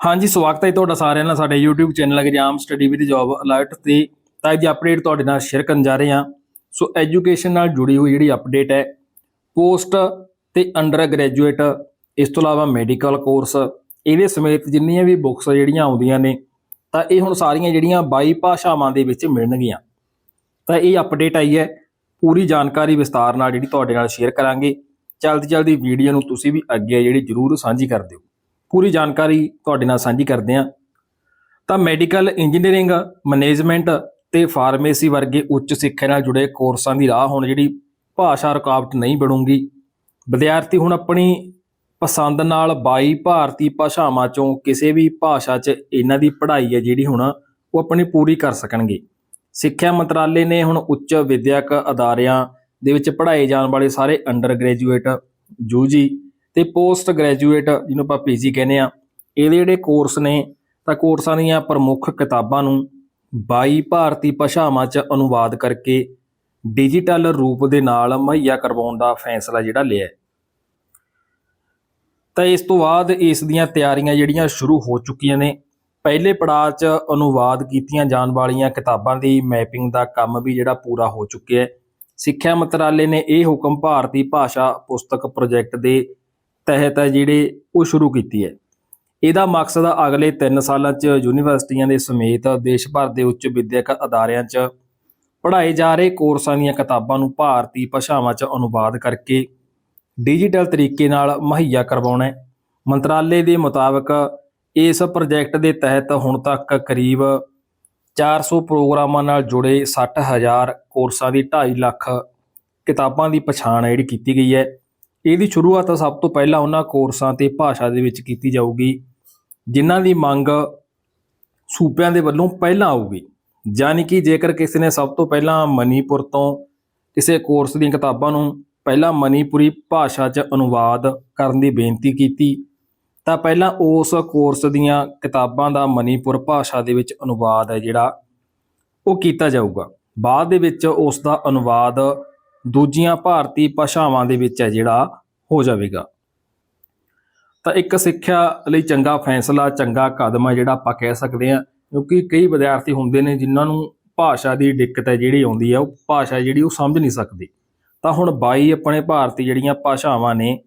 ਹਾਂਜੀ, ਸਵਾਗਤ ਹੈ ਤੁਹਾਡਾ ਸਾਰਿਆਂ ਦਾ, ਸਾਡੇ YouTube channel exam study with job alert ਤੇ। ਤਾਂ ਅੱਜ ਅਪਡੇਟ ਤੁਹਾਡੇ ਨਾਲ ਸ਼ੇਅਰ ਕਰਨ ਜਾ ਰਹੇ ਹਾਂ। ਸੋ ਐਜੂਕੇਸ਼ਨ ਨਾਲ ਜੁੜੀ ਹੋਈ ਜਿਹੜੀ ਅਪਡੇਟ ਹੈ ਪੋਸਟ ਤੇ ਅੰਡਰ ਗ੍ਰੈਜੂਏਟ ਇਸ ਤੋਂ ਇਲਾਵਾ ਮੈਡੀਕਲ ਕੋਰਸ ਇਹਦੇ ਸਮੇਤ ਜਿੰਨੀਆਂ ਵੀ ਬੁੱਕਸ ਜਿਹੜੀਆਂ ਆਉਂਦੀਆਂ ਨੇ, ਤਾਂ ਇਹ ਹੁਣ ਸਾਰੀਆਂ ਜਿਹੜੀਆਂ 22 ਭਾਸ਼ਾਵਾਂ ਦੇ ਵਿੱਚ ਮਿਲਣਗੀਆਂ। ਤਾਂ ਇਹ ਅਪਡੇਟ ਆਈ ਹੈ, ਪੂਰੀ ਜਾਣਕਾਰੀ ਵਿਸਤਾਰ ਨਾਲ ਜਿਹੜੀ ਤੁਹਾਡੇ ਨਾਲ ਸ਼ੇਅਰ ਕਰਾਂਗੇ। ਜਲਦੀ ਜਲਦੀ ਵੀਡੀਓ ਨੂੰ ਤੁਸੀਂ ਵੀ ਅੱਗੇ ਜਿਹੜੀ ਜਰੂਰ ਸਾਂਝੀ ਕਰ ਦਿਓ। ਪੂਰੀ ਜਾਣਕਾਰੀ ਤੁਹਾਡੇ ਨਾਲ ਸਾਂਝੀ ਕਰਦੇ ਹਾਂ। ਤਾਂ ਮੈਡੀਕਲ ਇੰਜੀਨੀਅਰਿੰਗ ਮੈਨੇਜਮੈਂਟ ਤੇ ਫਾਰਮੇਸੀ ਵਰਗੇ ਉੱਚ ਸਿੱਖਿਆ ਨਾਲ ਜੁੜੇ ਕੋਰਸਾਂ ਦੀ ਰਾਹ ਹੁਣ ਜਿਹੜੀ ਭਾਸ਼ਾ ਰੁਕਾਵਟ ਨਹੀਂ ਬਣੂਗੀ। ਵਿਦਿਆਰਥੀ ਹੁਣ ਆਪਣੀ ਪਸੰਦ ਨਾਲ 22 ਭਾਰਤੀ ਭਾਸ਼ਾਵਾਂ ਚੋਂ ਕਿਸੇ ਵੀ ਭਾਸ਼ਾ 'ਚ ਇਹਨਾਂ ਦੀ ਪੜ੍ਹਾਈ ਹੈ ਜਿਹੜੀ ਹੁਣ ਉਹ ਆਪਣੀ ਪੂਰੀ ਕਰ ਸਕਣਗੇ। ਸਿੱਖਿਆ ਮੰਤਰਾਲੇ ਨੇ ਹੁਣ ਉੱਚ ਵਿਦਿਅਕ ਅਦਾਰਿਆਂ ਦੇ ਵਿੱਚ ਪੜ੍ਹਾਏ ਜਾਣ ਵਾਲੇ ਸਾਰੇ ਅੰਡਰ ਗ੍ਰੈਜੂਏਟ ਯੂਜੀ ਤੇ ਪੋਸਟ ਗ੍ਰੈਜੂਏਟ ਜਿਹਨੂੰ ਆਪਾਂ ਪੀਜੀ ਕਹਿੰਦੇ ਆ ਇਹਦੇ ਜਿਹੜੇ ਕੋਰਸ ਨੇ, ਤਾਂ ਕੋਰਸਾਂ ਦੀਆਂ ਪ੍ਰਮੁੱਖ ਕਿਤਾਬਾਂ ਨੂੰ 22 ਭਾਰਤੀ ਭਾਸ਼ਾਵਾਂ 'ਚ ਅਨੁਵਾਦ ਕਰਕੇ ਡਿਜੀਟਲ ਰੂਪ ਦੇ ਨਾਲ ਮੁਹੱਈਆ ਕਰਵਾਉਣ ਦਾ ਫੈਸਲਾ ਜਿਹੜਾ ਲਿਆ ਤਾਂ ਇਸ ਤੋਂ ਬਾਅਦ ਇਸ ਦੀਆਂ ਤਿਆਰੀਆਂ ਜਿਹੜੀਆਂ ਸ਼ੁਰੂ ਹੋ ਚੁੱਕੀਆਂ ਨੇ, ਪਹਿਲੇ ਪੜਾਅ 'ਚ ਅਨੁਵਾਦ ਕੀਤੀਆਂ ਜਾਣ ਵਾਲੀਆਂ ਕਿਤਾਬਾਂ ਦੀ ਮੈਪਿੰਗ ਦਾ ਕੰਮ ਵੀ ਜਿਹੜਾ ਪੂਰਾ ਹੋ ਚੁੱਕਿਆ ਹੈ। ਸਿੱਖਿਆ ਮੰਤਰਾਲੇ ਨੇ ਇਹ ਹੁਕਮ ਭਾਰਤੀ ਭਾਸ਼ਾ ਪੁਸਤਕ ਪ੍ਰੋਜੈਕਟ ਦੇ ਤਹਿਤ ਹੈ ਜਿਹੜੇ ਉਹ ਸ਼ੁਰੂ ਕੀਤੀ ਹੈ। ਇਹਦਾ ਮਕਸਦ ਅਗਲੇ 3 ਸਾਲਾਂ 'ਚ ਯੂਨੀਵਰਸਿਟੀਆਂ ਦੇ ਸਮੇਤ ਦੇਸ਼ ਭਰ ਦੇ ਉੱਚ ਵਿਦਿਅਕ ਅਦਾਰਿਆਂ 'ਚ ਪੜ੍ਹਾਏ ਜਾ ਰਹੇ ਕੋਰਸਾਂ ਦੀਆਂ ਕਿਤਾਬਾਂ ਨੂੰ ਭਾਰਤੀ ਭਾਸ਼ਾਵਾਂ 'ਚ ਅਨੁਵਾਦ ਕਰਕੇ ਡਿਜੀਟਲ ਤਰੀਕੇ ਨਾਲ ਮੁਹੱਈਆ ਕਰਵਾਉਣਾ ਹੈ। ਮੰਤਰਾਲੇ ਦੇ ਮੁਤਾਬਕ ਇਸ ਪ੍ਰੋਜੈਕਟ ਦੇ ਤਹਿਤ ਹੁਣ ਤੱਕ ਕਰੀਬ 400 ਪ੍ਰੋਗਰਾਮਾਂ ਨਾਲ ਜੁੜੇ 60000 ਕੋਰਸਾਂ ਦੀ 2.5 ਲੱਖ ਕਿਤਾਬਾਂ ਦੀ ਪਛਾਣ ਜਿਹੜੀ ਕੀਤੀ ਗਈ ਹੈ। ਇਹਦੀ ਸ਼ੁਰੂਆਤ ਸਭ ਤੋਂ ਪਹਿਲਾਂ ਉਹਨਾਂ ਕੋਰਸਾਂ ਤੇ ਭਾਸ਼ਾ ਦੇ ਵਿੱਚ ਕੀਤੀ ਜਾਊਗੀ, ਜਿਨ੍ਹਾਂ ਦੀ ਮੰਗ ਸੂਬਿਆਂ ਦੇ ਵੱਲੋਂ ਪਹਿਲਾਂ ਆਊਗੀ। ਯਾਨੀ ਕਿ ਜੇਕਰ ਕਿਸੇ ਨੇ ਸਭ ਤੋਂ ਪਹਿਲਾਂ ਮਨੀਪੁਰ ਤੋਂ ਕਿਸੇ ਕੋਰਸ ਦੀਆਂ ਕਿਤਾਬਾਂ ਨੂੰ ਪਹਿਲਾਂ ਮਨੀਪੁਰੀ ਭਾਸ਼ਾ 'ਚ ਅਨੁਵਾਦ ਕਰਨ ਦੀ ਬੇਨਤੀ ਕੀਤੀ, ਤਾਂ ਪਹਿਲਾਂ ਉਸ ਕੋਰਸ ਦੀਆਂ ਕਿਤਾਬਾਂ ਦਾ ਮਨੀਪੁਰ ਭਾਸ਼ਾ ਦੇ ਵਿੱਚ ਅਨੁਵਾਦ ਹੈ ਜਿਹੜਾ ਉਹ ਕੀਤਾ ਜਾਊਗਾ। ਬਾਅਦ ਦੇ ਵਿੱਚ ਉਸ ਦਾ ਅਨੁਵਾਦ ਦੂਜੀਆਂ ਭਾਰਤੀ ਭਾਸ਼ਾਵਾਂ ਦੇ ਵਿੱਚ ਹੈ ਜਿਹੜਾ ਹੋ ਜਾਵੇਗਾ। ਤਾਂ ਇੱਕ ਸਿੱਖਿਆ ਲਈ ਚੰਗਾ ਫੈਸਲਾ, ਚੰਗਾ ਕਦਮ ਹੈ ਜਿਹੜਾ ਆਪਾਂ ਕਹਿ ਸਕਦੇ ਹਾਂ, ਕਿਉਂਕਿ ਕਈ ਵਿਦਿਆਰਥੀ ਹੁੰਦੇ ਨੇ ਜਿਨ੍ਹਾਂ ਨੂੰ ਭਾਸ਼ਾ ਦੀ ਦਿੱਕਤ ਹੈ ਜਿਹੜੀ ਆਉਂਦੀ ਹੈ, ਉਹ ਭਾਸ਼ਾ ਜਿਹੜੀ ਉਹ ਸਮਝ ਨਹੀਂ ਸਕਦੇ। ਤਾਂ ਹੁਣ 22 ਆਪਣੇ ਭਾਰਤੀ ਜਿਹੜੀਆਂ ਭਾਸ਼ਾਵਾਂ ਨੇ,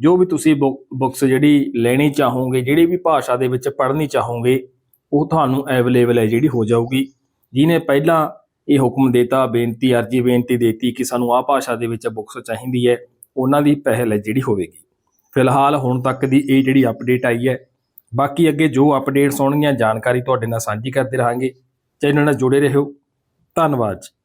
ਜੋ ਵੀ ਤੁਸੀਂ ਬੁੱਕਸ ਜਿਹੜੀ ਲੈਣੀ ਚਾਹੋਗੇ, ਜਿਹੜੀ ਵੀ ਭਾਸ਼ਾ ਦੇ ਵਿੱਚ ਪੜ੍ਹਨੀ ਚਾਹੋਗੇ, ਉਹ ਤੁਹਾਨੂੰ ਅਵੇਲੇਬਲ ਹੈ ਜਿਹੜੀ ਹੋ ਜਾਊਗੀ। ਜਿਹਨੇ ਪਹਿਲਾਂ ਇਹ ਹੁਕਮ ਦੇਤਾ, ਬੇਨਤੀ, ਅਰਜੀ, ਬੇਨਤੀ ਦੇਤੀ ਕਿ ਸਾਨੂੰ ਆਹ ਭਾਸ਼ਾ ਦੇ ਵਿੱਚ ਬੁੱਕਸ ਚਾਹੀਦੀ ਹੈ, ਉਹਨਾਂ ਦੀ ਪਹਿਲ ਹੈ ਜਿਹੜੀ ਹੋਵੇਗੀ। ਫਿਲਹਾਲ ਹੁਣ ਤੱਕ ਦੀ ਇਹ ਜਿਹੜੀ ਅਪਡੇਟ ਆਈ ਹੈ, ਬਾਕੀ ਅੱਗੇ ਜੋ ਅਪਡੇਟਸ ਆਉਣਗੀਆਂ, ਜਾਣਕਾਰੀ ਤੁਹਾਡੇ ਨਾਲ ਸਾਂਝੀ ਕਰਦੇ ਰਹਾਂਗੇ। ਚੈਨਲ ਨਾਲ ਜੁੜੇ ਰਹੋ। ਧੰਨਵਾਦ ਜੀ।